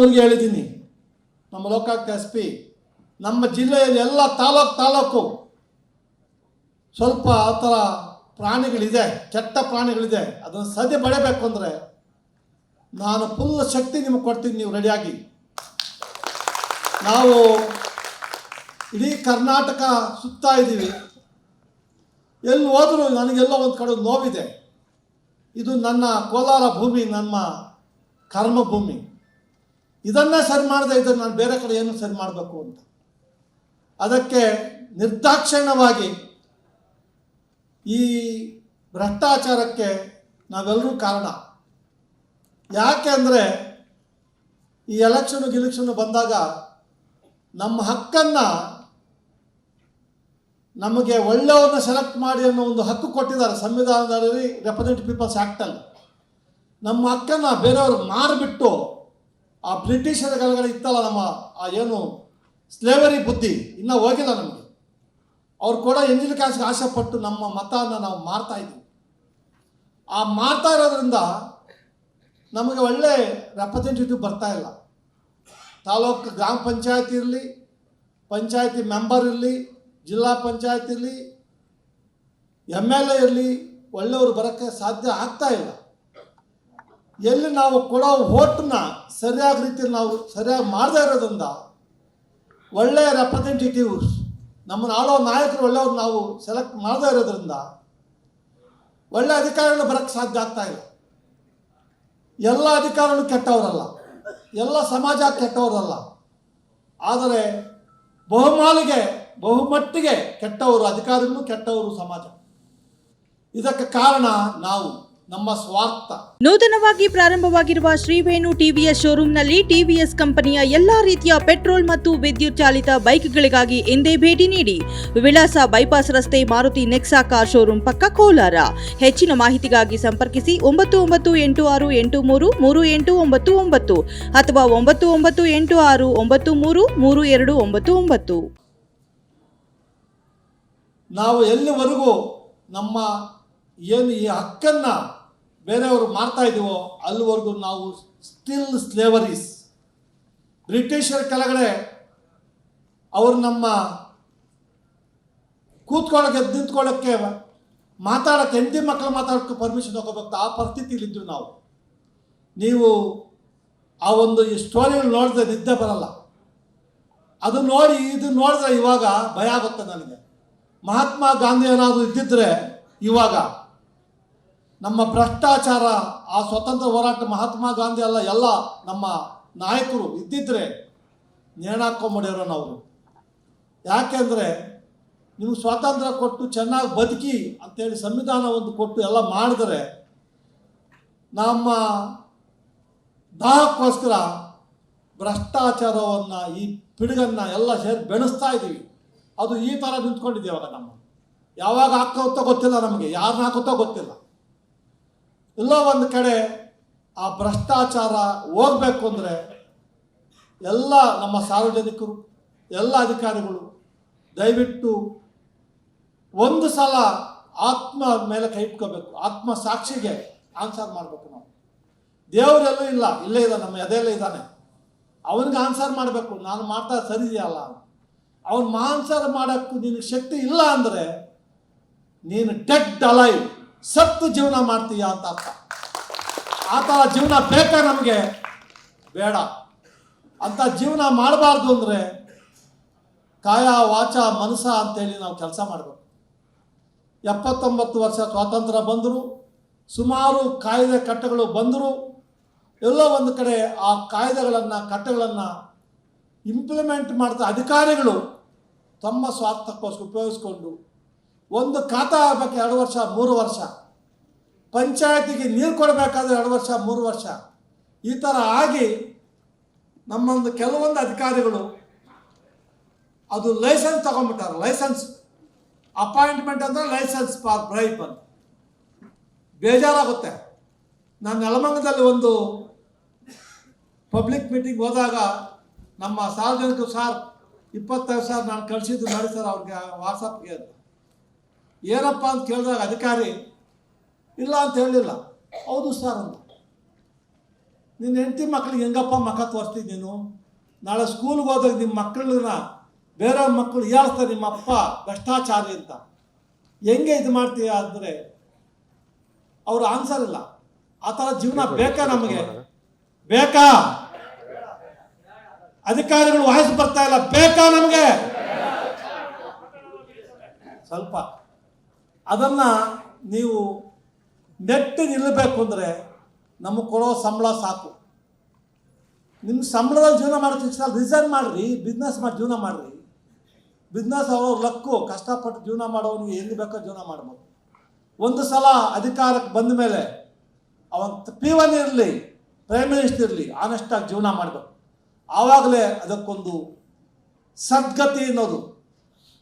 ಅವ್ರಿಗೆ ಹೇಳಿದ್ದೀನಿ. ನಮ್ಮ ಲೋಕಾಯುಕ್ತ ಎಸ್ ಪಿ, ನಮ್ಮ ಜಿಲ್ಲೆಯಲ್ಲಿ ಎಲ್ಲ ತಾಲೂಕು ತಾಲೂಕು ಸ್ವಲ್ಪ ಆ ಥರ ಪ್ರಾಣಿಗಳಿದೆ, ಕೆಟ್ಟ ಪ್ರಾಣಿಗಳಿದೆ, ಅದನ್ನು ಸದ್ಯ ಬಡಿಬೇಕು ಅಂದರೆ ನಾನು ಫುಲ್ ಶಕ್ತಿ ನಿಮಗೆ ಕೊಡ್ತೀನಿ ನೀವು ರೆಡಿಯಾಗಿ. ನಾವು ಇಡೀ ಕರ್ನಾಟಕ ಸುತ್ತಾ ಇದ್ದೀವಿ. ಎಲ್ಲಿ ಹೋದರೂ ನನಗೆಲ್ಲೋ ಒಂದು ಕಡೆ ನೋವಿದೆ. ಇದು ನನ್ನ ಕೋಲಾರ ಭೂಮಿ, ನಮ್ಮ ಕರ್ಮ ಭೂಮಿ ಇದನ್ನೇ ಸರಿ ಮಾಡದೆ ಇದ್ದರೆ ನಾನು ಬೇರೆ ಕಡೆ ಏನು ಸರಿ ಮಾಡಬೇಕು ಅಂತ. ಅದಕ್ಕೆ ನಿರ್ದಾಕ್ಷಿಣ್ಯವಾಗಿ ಈ ಭ್ರಷ್ಟಾಚಾರಕ್ಕೆ ನಾವೆಲ್ಲರೂ ಕಾರಣ. ಯಾಕೆ ಅಂದರೆ ಈ ಎಲೆಕ್ಷನ್ ಗಿಲೆಕ್ಷನು ಬಂದಾಗ ನಮ್ಮ ಹಕ್ಕನ್ನು ನಮಗೆ ಒಳ್ಳೆಯವ್ರನ್ನ ಸೆಲೆಕ್ಟ್ ಮಾಡಿ ಅನ್ನೋ ಒಂದು ಹಕ್ಕು ಕೊಟ್ಟಿದ್ದಾರೆ ಸಂವಿಧಾನದಲ್ಲಿ ರೆಪ್ರೆಸೆಂಟ್ ಪೀಪಲ್ಸ್ ಆ್ಯಕ್ಟಲ್ಲಿ ನಮ್ಮ ಹಕ್ಕನ್ನು ಬೇರೆಯವ್ರು ಮಾರಿಬಿಟ್ಟು ಆ ಬ್ರಿಟಿಷರ ಕೆಳಗಡೆ ಇತ್ತಲ್ಲ ನಮ್ಮ ಆ ಏನು ಸ್ಲೇವರಿ ಬುದ್ಧಿ, ಇನ್ನೂ ಹೋಗಿಲ್ಲ ನಮಗೆ. ಅವ್ರು ಕೂಡ ಎಂಜಿನ ಕಾಸಿಗೆ ಆಸೆ ಪಟ್ಟು ನಮ್ಮ ಮತವನ್ನು ನಾವು ಮಾರ್ತಾ ಇದ್ದೀವಿ ಆ ಮಾರ್ತಾ ಇರೋದ್ರಿಂದ ನಮಗೆ ಒಳ್ಳೆ ರೆಪ್ರೆಸೆಂಟೇಟಿವ್ ಬರ್ತಾ ಇಲ್ಲ. ತಾಲೂಕು ಗ್ರಾಮ ಪಂಚಾಯತಿ ಇರಲಿ, ಪಂಚಾಯತಿ ಮೆಂಬರ್ ಇರಲಿ, ಜಿಲ್ಲಾ ಪಂಚಾಯತ್ ಇರಲಿ ಎಂ ಎಲ್ ಎ ಇರಲಿ, ಒಳ್ಳೆಯವರು ಬರೋಕ್ಕೆ ಸಾಧ್ಯ ಆಗ್ತಾ ಇಲ್ಲ. ಎಲ್ಲಿ ನಾವು ಕೊಡೋ ಓಟನ್ನ ಸರಿಯಾದ ರೀತಿಯಲ್ಲಿ ನಾವು ಸರಿಯಾಗಿ ಮಾಡದೇ ಇರೋದ್ರಿಂದ ಒಳ್ಳೆಯ ರೆಪ್ರೆಸೆಂಟೇಟಿವ್ಸ್ ನಮ್ಮನ್ನು ಆಳೋ ನಾಯಕರು ಒಳ್ಳೆಯವ್ರು ನಾವು ಸೆಲೆಕ್ಟ್ ಮಾಡದೇ ಇರೋದ್ರಿಂದ ಒಳ್ಳೆ ಅಧಿಕಾರಿಗಳು ಬರೋಕ್ಕೆ ಸಾಧ್ಯ ಆಗ್ತಾ ಇಲ್ಲ. ಎಲ್ಲ ಅಧಿಕಾರಿಗಳು ಕೆಟ್ಟವರಲ್ಲ. ಎಲ್ಲ ಸಮಾಜ ಕೆಟ್ಟವರಲ್ಲ. ಆದರೆ ಬಹುಮಾಲಿಗೆ, ಬಹುಮಟ್ಟಿಗೆ ಕೆಟ್ಟವರು ಅಧಿಕಾರಿಗಳು ಕೆಟ್ಟವರು ಸಮಾಜ. ಇದಕ್ಕೆ ಕಾರಣ ನಾವು. ನಮ್ಮ ಸ್ವಾರ್ಥ. ನೂತನವಾಗಿ ಪ್ರಾರಂಭವಾಗಿರುವ ಶ್ರೀವೇಣು ಟಿವಿಎಸ್ ಶೋರೂಮ್ನಲ್ಲಿ ಟಿವಿಎಸ್ ಕಂಪನಿಯ ಎಲ್ಲಾ ರೀತಿಯ ಪೆಟ್ರೋಲ್ ಮತ್ತು ವಿದ್ಯುತ್ ಚಾಲಿತ ಬೈಕ್ಗಳಿಗಾಗಿ ಎಂದೇ ಭೇಟಿ ನೀಡಿ ವಿಳಾಸ ಬೈಪಾಸ್ ರಸ್ತೆ ಮಾರುತಿ ನೆಕ್ಸಾ ಕಾರ್ ಶೋರೂಮ್ ಪಕ್ಕ ಕೋಲಾರ. ಹೆಚ್ಚಿನ ಮಾಹಿತಿಗಾಗಿ ಸಂಪರ್ಕಿಸಿ ಒಂಬತ್ತು ಒಂಬತ್ತು ಎಂಟು ಆರು ಎಂಟು ಮೂರು ಮೂರು ಎಂಟು ಒಂಬತ್ತು ಒಂಬತ್ತು ಅಥವಾ ಒಂಬತ್ತು ಒಂಬತ್ತು ಎಂಟು ಆರು ಒಂಬತ್ತು ಮೂರು ಮೂರು ಎರಡು ಒಂಬತ್ತು ಒಂಬತ್ತು. ನಾವು ಎಲ್ಲಿವರೆಗೂ ನಮ್ಮ ಏನು ಈ ಹಕ್ಕನ್ನು ಬೇರೆಯವರು ಮಾಡ್ತಾ ಇದ್ದೀವೋ ಅಲ್ಲಿವರೆಗೂ ನಾವು ಸ್ಟಿಲ್ ಸ್ಲೇವರೀಸ್ ಬ್ರಿಟಿಷರ ಕೆಳಗಡೆ ಅವರು ನಮ್ಮ ಕೂತ್ಕೊಳ್ಳೋಕೆ ನಿಂತ್ಕೊಳ್ಳೋಕ್ಕೆ ಮಾತಾಡೋಕ್ಕೆ, ಹೆಂಡತಿ ಮಕ್ಕಳು ಮಾತಾಡೋಕ್ಕೆ ಪರ್ಮಿಷನ್ ತಗೋಬೇಕು, ಆ ಪರಿಸ್ಥಿತಿಲಿದ್ದೀವಿ ನಾವು. ನೀವು ಆ ಒಂದು ಸ್ಟೋರಿಗಳು ನೋಡಿದ್ರೆ ನಿದ್ದೆ ಬರಲ್ಲ. ಅದು ನೋಡಿ, ಇದು ನೋಡಿದ್ರೆ ಇವಾಗ ಭಯ ಆಗುತ್ತೆ ನನಗೆ. ಮಹಾತ್ಮ ಗಾಂಧಿ ಏನಾದರೂ ಇದ್ದಿದ್ರೆ ಇವಾಗ ನಮ್ಮ ಭ್ರಷ್ಟಾಚಾರ, ಆ ಸ್ವತಂತ್ರ ಹೋರಾಟ ಮಹಾತ್ಮ ಗಾಂಧಿ ಅಲ್ಲ, ಎಲ್ಲ ನಮ್ಮ ನಾಯಕರು ಇದ್ದಿದ್ರೆ ನೇಣಾಕೊಂಬಿಡಿರೋ ನಾವು. ಯಾಕೆಂದರೆ ನೀವು ಸ್ವಾತಂತ್ರ್ಯ ಕೊಟ್ಟು ಚೆನ್ನಾಗಿ ಬದುಕಿ ಅಂತೇಳಿ ಸಂವಿಧಾನ ಒಂದು ಕೊಟ್ಟು ಎಲ್ಲ ಮಾಡಿದರೆ ನಮ್ಮ ದಾಹಕ್ಕೋಸ್ಕರ ಭ್ರಷ್ಟಾಚಾರವನ್ನು ಈ ಪಿಡುಗನ್ನು ಎಲ್ಲ ಸೇರಿ ಬೆಳೆಸ್ತಾ ಇದ್ದೀವಿ. ಅದು ಈ ಥರ ನಿಂತ್ಕೊಂಡಿದ್ದೀವಾಗ ನಮ್ಮ. ಯಾವಾಗ ಹಾಕೋತೋ ಗೊತ್ತಿಲ್ಲ ನಮಗೆ ಯಾರನ್ನ ಹಾಕುತ್ತೋ ಗೊತ್ತಿಲ್ಲ. ಎಲ್ಲೋ ಒಂದು ಕಡೆ ಆ ಭ್ರಷ್ಟಾಚಾರ ಹೋಗಬೇಕು ಅಂದರೆ ಎಲ್ಲ ನಮ್ಮ ಸಾರ್ವಜನಿಕರು, ಎಲ್ಲ ಅಧಿಕಾರಿಗಳು ದಯವಿಟ್ಟು ಒಂದು ಸಲ ಆತ್ಮ ಮೇಲೆ ಕೈ ಇಟ್ಕೋಬೇಕು. ಆತ್ಮ ಸಾಕ್ಷಿಗೆ ಆನ್ಸರ್ ಮಾಡಬೇಕು ನಾವು. ದೇವರೆಲ್ಲೂ ಇಲ್ಲ, ಇಲ್ಲೇ ಇದ್ದಾನೆ ನಮ್ಮ ಎದೆಯಲ್ಲೇ ಇದ್ದಾನೆ ಅವನಿಗೆ ಆನ್ಸರ್ ಮಾಡಬೇಕು. ನಾನು ಮಾಡ್ತಾ ಸರಿ ಇದೆಯಲ್ಲ? ಅವನು ಮಾನ್ಸರ್ ಮಾಡೋಕ್ಕೂ ನಿನಗೆ ಶಕ್ತಿ ಇಲ್ಲ ಅಂದರೆ ನೀನು ಡೆಡ್ ಅಲೈವ್ ಸತ್ತು ಜೀವನ ಮಾಡ್ತೀಯ ಅಂತ ಅರ್ಥ. ಆ ಥರ ಜೀವನ ಬೇಕಾ ನಮಗೆ ಬೇಡ. ಅಂತ ಜೀವನ ಮಾಡಬಾರ್ದು ಅಂದರೆ ಕಾಯ, ವಾಚ ಮನಸ ಅಂತೇಳಿ ನಾವು ಕೆಲಸ ಮಾಡಬೇಕು. ಎಪ್ಪತ್ತೊಂಬತ್ತು ವರ್ಷ ಸ್ವಾತಂತ್ರ್ಯ ಬಂದರು, ಸುಮಾರು ಕಾಯ್ದೆ ಕಟ್ಟಗಳು ಬಂದರು, ಎಲ್ಲ ಒಂದು ಕಡೆ ಆ ಕಾಯ್ದೆಗಳನ್ನು, ಕಟ್ಟೆಗಳನ್ನು ಇಂಪ್ಲಿಮೆಂಟ್ ಮಾಡ್ತಾ ಅಧಿಕಾರಿಗಳು ತಮ್ಮ ಸ್ವಾರ್ಥಕ್ಕೋಸ್ಕರ ಉಪಯೋಗಿಸ್ಕೊಂಡು ಒಂದು ಖಾತಾ ಆಗಬೇಕು ಎರಡು ವರ್ಷ, ಮೂರು ವರ್ಷ. ಪಂಚಾಯತಿಗೆ ನೀರು ಕೊಡಬೇಕಾದ್ರೆ ಎರಡು ವರ್ಷ, ಮೂರು ವರ್ಷ. ಈ ಥರ ಆಗಿ ನಮ್ಮೊಂದು ಕೆಲವೊಂದು ಅಧಿಕಾರಿಗಳು ಅದು ಲೈಸೆನ್ಸ್ ತಗೊಂಡ್ಬಿಟ್ಟಾರೆ. ಲೈಸೆನ್ಸ್. ಅಪಾಯಿಂಟ್ಮೆಂಟ್ ಅಂದರೆ ಲೈಸೆನ್ಸ್ ಫಾರ್ ಬ್ರೈಬ್ ಅಂತ. ಬೇಜಾರಾಗುತ್ತೆ. ನಾನು ನೆಲಮಂಗದಲ್ಲಿ ಒಂದು ಪಬ್ಲಿಕ್ ಮೀಟಿಂಗ್ ಹೋದಾಗ ನಮ್ಮ ಸಾರ್ವಜನಿಕರು, ಸಾರ್, ಇಪ್ಪತ್ತೈದು ಸಾವಿರ ನಾನು ಕಳಿಸಿದ್ದು ನೋಡಿ ಸರ್ ಅವ್ರಿಗೆ ವಾಟ್ಸಪ್ಗೆ ಏನಪ್ಪ ಅಂತ ಕೇಳಿದಾಗ ಅಧಿಕಾರಿ ಇಲ್ಲ ಅಂತ ಹೇಳಿಲ್ಲ. ಹೌದು ಸರ್ ಅಂತ ನಿನ್ನ ಹೆಂಡತಿ ಮಕ್ಳಿಗೆ ಹೆಂಗಪ್ಪ ಮಖ ತೋರಿಸ್ತೀನಿ ನೀನು? ನಾಳೆ ಸ್ಕೂಲ್ಗೆ ಹೋದಾಗ ನಿಮ್ಮ ಮಕ್ಕಳನ್ನ ಬೇರೆ ಮಕ್ಕಳು ಹೇಳ್ತಾರೆ ನಿಮ್ಮ ಅಪ್ಪ? ಭ್ರಷ್ಟಾಚಾರಿ ಅಂತ. ಹೆಂಗೆ ಇದು ಮಾಡ್ತೀಯ ಅಂದರೆ ಅವ್ರ ಆನ್ಸರ್ ಇಲ್ಲ. ಆ ಥರ ಜೀವನ ಬೇಕಾ ನಮಗೆ? ಬೇಕಾ? ಅಧಿಕಾರಿಗಳು ವಾಯ್ಸ್ ಬರ್ತಾ ಇಲ್ಲ. ಬೇಕಾ ನಮಗೆ? ಸ್ವಲ್ಪ ಅದನ್ನ ನೀವು ನೆಟ್ಟು ನಿಲ್ಲಬೇಕು ಅಂದರೆ ನಮಗೆ ಕೊಡೋ ಸಂಬಳ ಸಾಕು. ನಿಮ್ಮ ಸಂಬಳದಲ್ಲಿ ಜೀವನ ಮಾಡೋಕ್ಕೆ ರಿಸೈನ್ ಮಾಡಿರಿ ಬಿಸ್ನೆಸ್ ಮಾಡಿ ಜೀವನ ಮಾಡಿರಿ. ಬಿಸ್ನೆಸ್ ಅವರು ಲಕ್ಕು, ಕಷ್ಟಪಟ್ಟು ಜೀವನ ಮಾಡೋನಿಗೆ ಎಲ್ಲಿ ಬೇಕೋ ಜೀವನ ಮಾಡ್ಬೋದು. ಒಂದು ಸಲ ಅಧಿಕಾರಕ್ಕೆ ಬಂದ ಮೇಲೆ ಅವನ್ ಪಿ ಒನ್ ಇರಲಿ ಪ್ರೈಮ್ ಮಿನಿಸ್ಟರ್ ಇರಲಿ ಆನೆಸ್ಟಾಗಿ ಜೀವನ ಮಾಡಬೇಕು. ಆವಾಗಲೇ ಅದಕ್ಕೊಂದು ಸದ್ಗತಿ ಅನ್ನೋದು.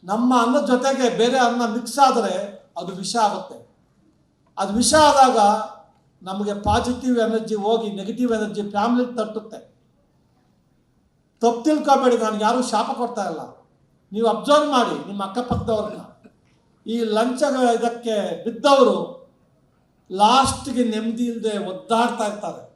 ನಮ್ಮ ಅನ್ನದ ಜೊತೆಗೆ ಬೇರೆ ಅನ್ನ ಮಿಕ್ಸ್ ಆದರೆ ಅದು ವಿಷ ಆಗುತ್ತೆ. ಅದು ವಿಷ ಆದಾಗ ನಮಗೆ ಪಾಸಿಟಿವ್ ಎನರ್ಜಿ ಹೋಗಿ ನೆಗೆಟಿವ್ ಎನರ್ಜಿ ಫ್ಯಾಮಿಲಿ ತಟ್ಟುತ್ತೆ. ತಪ್ಪು ತಿಳ್ಕೊಬೇಡಿ ನನಗೆ ಯಾರೂ ಶಾಪ ಕೊಡ್ತಾ ಇಲ್ಲ. ನೀವು ಅಬ್ಸರ್ವ್ ಮಾಡಿ, ನಿಮ್ಮ ಅಕ್ಕಪಕ್ಕದವ್ರನ್ನ. ಈ ಲಂಚ ಇದಕ್ಕೆ ಬಿದ್ದವರು ಲಾಸ್ಟ್ಗೆ ನೆಮ್ಮದಿ ಇಲ್ಲದೆ ಒದ್ದಾಡ್ತಾ ಇರ್ತಾರೆ.